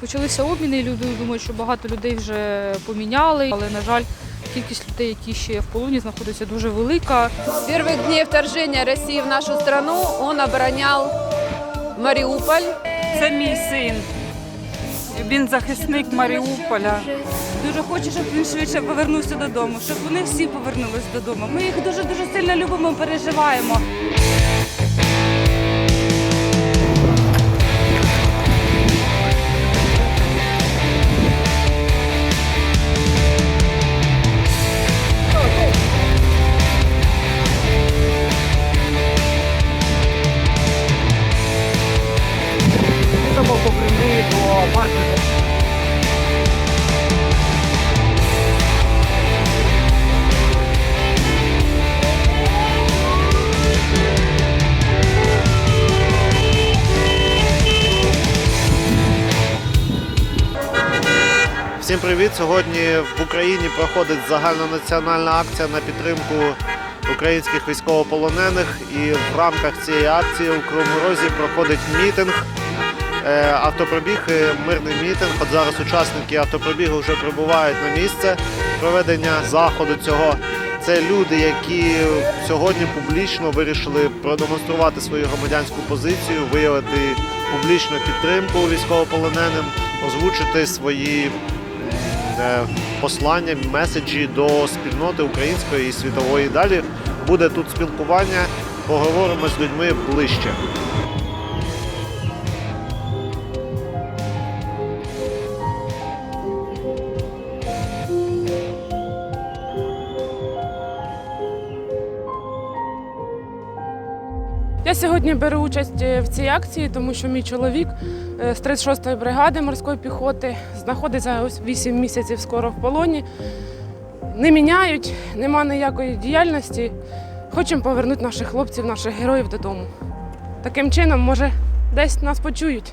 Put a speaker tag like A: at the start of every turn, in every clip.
A: Почалися обміни, люди думають, що багато людей вже поміняли, але на жаль, кількість людей, які ще в полоні знаходяться, дуже велика.
B: С первых дней вторжения России в нашу страну он оборонял Мариуполь.
C: Це мій син. Він захисник Маріуполя. Дуже хочу, щоб він швидше повернувся додому, щоб вони всі повернулись додому. Ми їх дуже дуже сильно любимо, переживаємо.
D: Всім привіт! Сьогодні в Україні проходить загальнонаціональна акція на підтримку українських військовополонених. І в рамках цієї акції у Кривому проходить мітинг. е, Автопробіг, е, мирний мітинг. От зараз учасники автопробігу вже прибувають на місце проведення заходу цього. Це люди, які сьогодні публічно вирішили продемонструвати свою громадянську позицію, виявити публічну підтримку військовополоненим, озвучити свої послання, меседжі до спільноти української і світової. Далі буде тут спілкування, поговоримо з людьми ближче.
E: Я сьогодні беру участь е, в цій акції, тому що мій чоловік е, з 36-ї бригади морської піхоти знаходиться ось 8 місяців скоро в полоні. Не міняють, нема ніякої діяльності. Хочемо повернути наших хлопців, наших героїв додому. Таким чином, може, десь нас почують.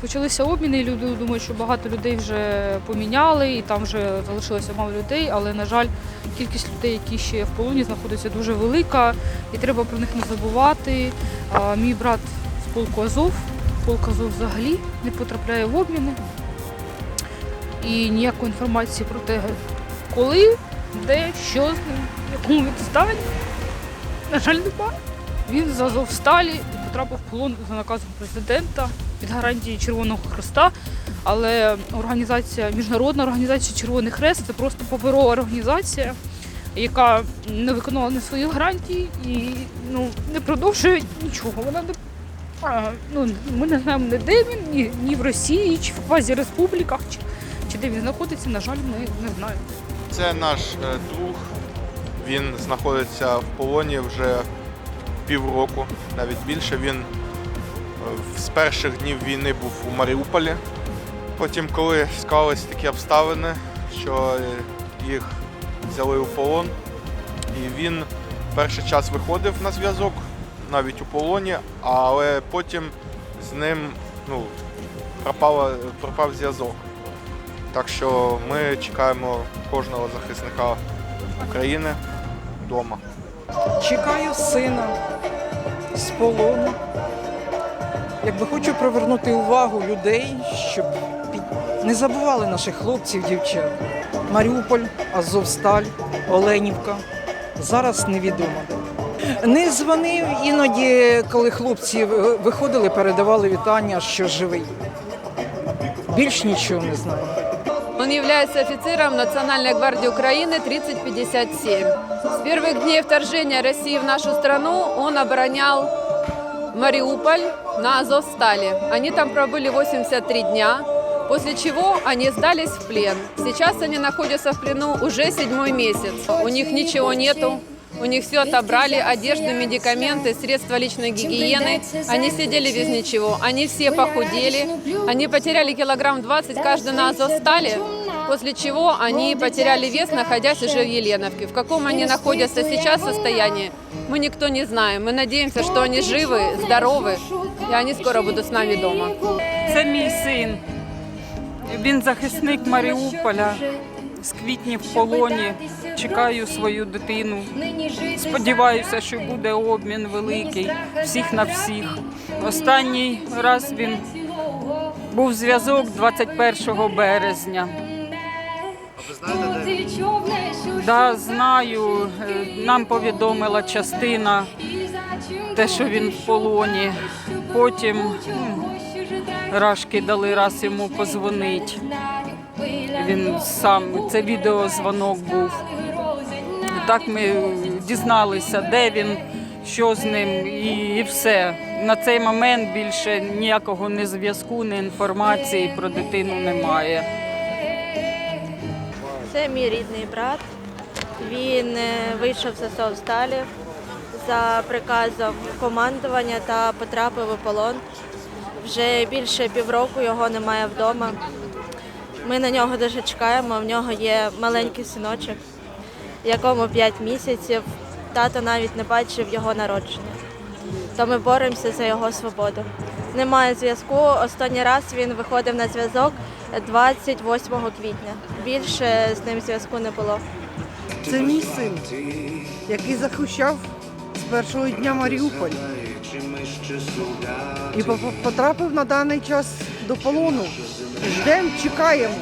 A: Почалися обміни, і люди думають, що багато людей вже поміняли, і там вже залишилося мало людей, але на жаль, кількість людей, які ще в полоні знаходяться, дуже велика, і треба про них не забувати. А, мій брат з полку Азов, полк Азов взагалі не потрапляє в обміни. І ніякої інформації про те, коли, де, що з ним, якому він стані, на жаль, немає. Він з Азовсталі і потрапив в полон за наказом президента під гарантії Червоного Хреста. Але організація, міжнародна організація Червоний Хрест це просто паперова організація, яка не виконала ні своїх гарантій і ну, не продовжує нічого. Вона не а, ну, ми не знаємо ні де він, ні, ні в Росії, чи в квазі-республіках, чи, чи де він знаходиться, на жаль, ми не знаємо.
F: Це наш е, друг. Він знаходиться в полоні вже півроку, навіть більше. Він з перших днів війни був у Маріуполі. Потім, коли склались такі обставини, що е, їх взяли у полон, і він перший час виходив на зв'язок, навіть у полоні, але потім з ним ну, пропала, пропав зв'язок. Так що ми чекаємо кожного захисника України вдома.
G: Чекаю сина з полону. Якби хочу привернути увагу людей, щоб не забували наших хлопців, дівчат. Маріуполь, Азовсталь, Оленівка. Зараз невідомо. Не дзвонив іноді, коли хлопці виходили, передавали вітання, що живий. Більш нічого не знаю.
B: Он является офицером Национальной гвардии Украины 3057. С первых дней вторжения России в нашу страну он оборонял Мариуполь на Азовстале. Они там пробыли 83 дня, после чего они сдались в плен. Сейчас они находятся в плену уже седьмой месяц. У них ничего нету. У них все отобрали, одежду, медикаменты, средства личной гигиены. Они сидели без ничего. Они все похудели. Они потеряли килограмм 20 каждый на Азовстале. После чего они потеряли вес, находясь уже в Еленовке. В каком они находятся сейчас состоянии, мы никто не знаем. Мы надеемся, что они живы, здоровы, и они скоро будут с нами дома.
C: Це мій син. Він захисник Маріуполя. З квітня в полоні. Чекаю свою дитину. Сподіваюся, що буде обмін великий всіх на всіх. Останній раз він Був зв'язок 21 березня.
D: Ви знаєте, де?
C: Да, знаю, нам повідомила частина те, що він в полоні. Потім рашки дали раз йому позвонить. Він сам, це відеозвонок був. Так ми дізналися, де він, що з ним, і, і все. На цей момент більше ніякого ні зв'язку, ні інформації про дитину немає.
H: Це мій рідний брат. Він е, вийшов з Азовсталі за приказом командування та потрапив у полон. Вже більше півроку його немає вдома. Ми на нього дуже чекаємо. В нього є маленький синочок, якому 5 місяців. Тато навіть не бачив його народження. То ми боремося за його свободу. Немає зв'язку. Останній раз він виходив на зв'язок 28 квітня. Більше з ним зв'язку не було.
I: Це мій син, який захищав з першого дня Маріуполь. І потрапив на даний час до полону. Ждемо, чекаємо.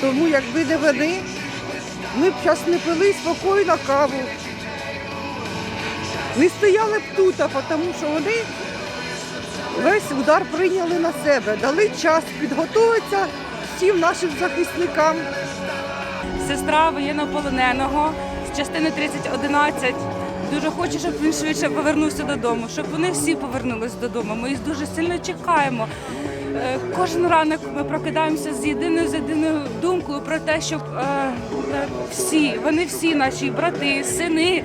I: Тому якби не вони, ми б зараз не пили спокійно каву. Не стояли б тут, тому що вони весь удар прийняли на себе, дали час підготуватися всім нашим захисникам.
C: сестра воєннополоненого з частини 3011. Дуже хоче, щоб він швидше повернувся додому, щоб вони всі повернулись додому. Ми їх дуже сильно чекаємо. Е, Кожен ранок ми прокидаємося з єдиною з єдиною думкою про те, щоб е, е, всі, вони всі наші брати, сини.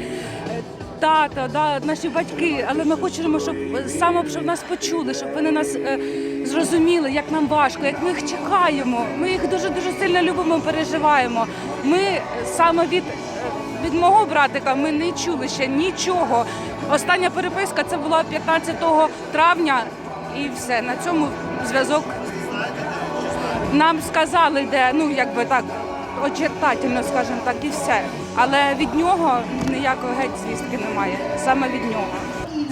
C: Тато, да, наші батьки, але ми хочемо, щоб саме щоб нас почули, щоб вони нас е, зрозуміли, як нам важко, як ми їх чекаємо. Ми їх дуже дуже сильно любимо, переживаємо. Ми саме від, е, від мого братика ми не чули ще нічого. Остання переписка це була 15 травня, і все на цьому зв'язок нам сказали, де ну якби так очертательно, скажімо так, і все. Але від нього ніякої геть звістки немає. Саме від нього.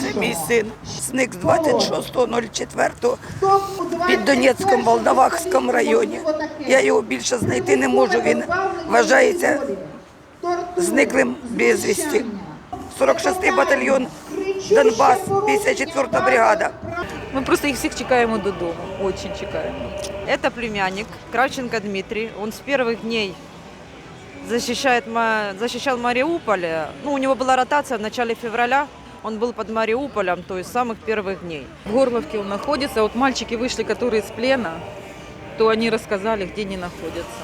J: Це мій син. Зник з 26.04 під Донецьком Волновахському районі. Я його більше знайти не можу. Він вважається зниклим безвісті. 46-й батальйон Донбас, 54-та бригада.
B: Ми просто їх всіх чекаємо додому. Очень чекаємо. Это племянник Кравченко Дмитрий. Он с первых дней защищает, защищал Мариуполь. Ну, у него была ротация в начале февраля. Он был под Мариуполем, то есть с самых первых дней. В Горловке он находится. Вот мальчики вышли, которые из плена, то они рассказали, где они находятся.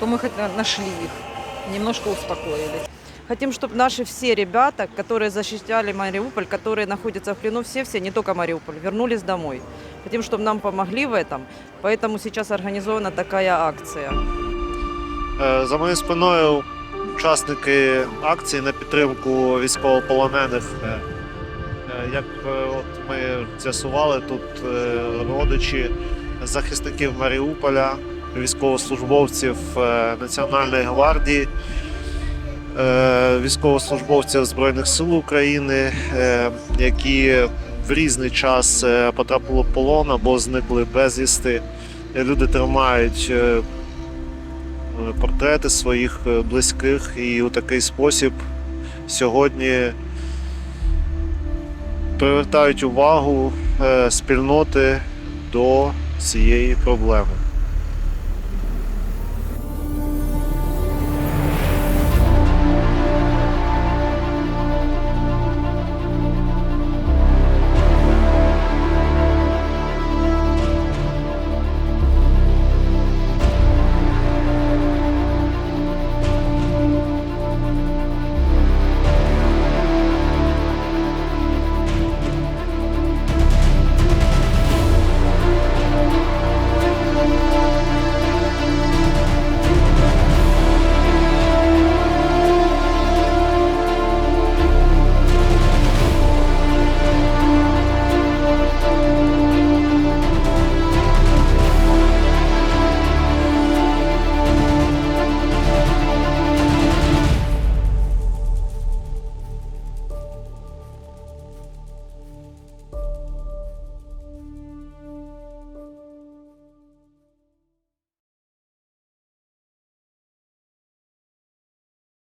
B: То мы хоть на- нашли их, немножко успокоились. Хотим, чтобы наши все ребята, которые защищали Мариуполь, которые находятся в плену, все-все, не только Мариуполь, вернулись домой. Хотим, чтобы нам помогли в этом, поэтому сейчас организована такая акция.
D: Е, За моєю спиною учасники акції на підтримку військовополонених. Е, е, Як от ми з'ясували, тут родичі захисників Маріуполя, військовослужбовців Національної гвардії, військовослужбовців Збройних сил України, які в різний час потрапили в полон або зникли безвісти. Люди тримають портрети своїх е, близьких і у такий спосіб сьогодні привертають увагу е, спільноти до цієї проблеми.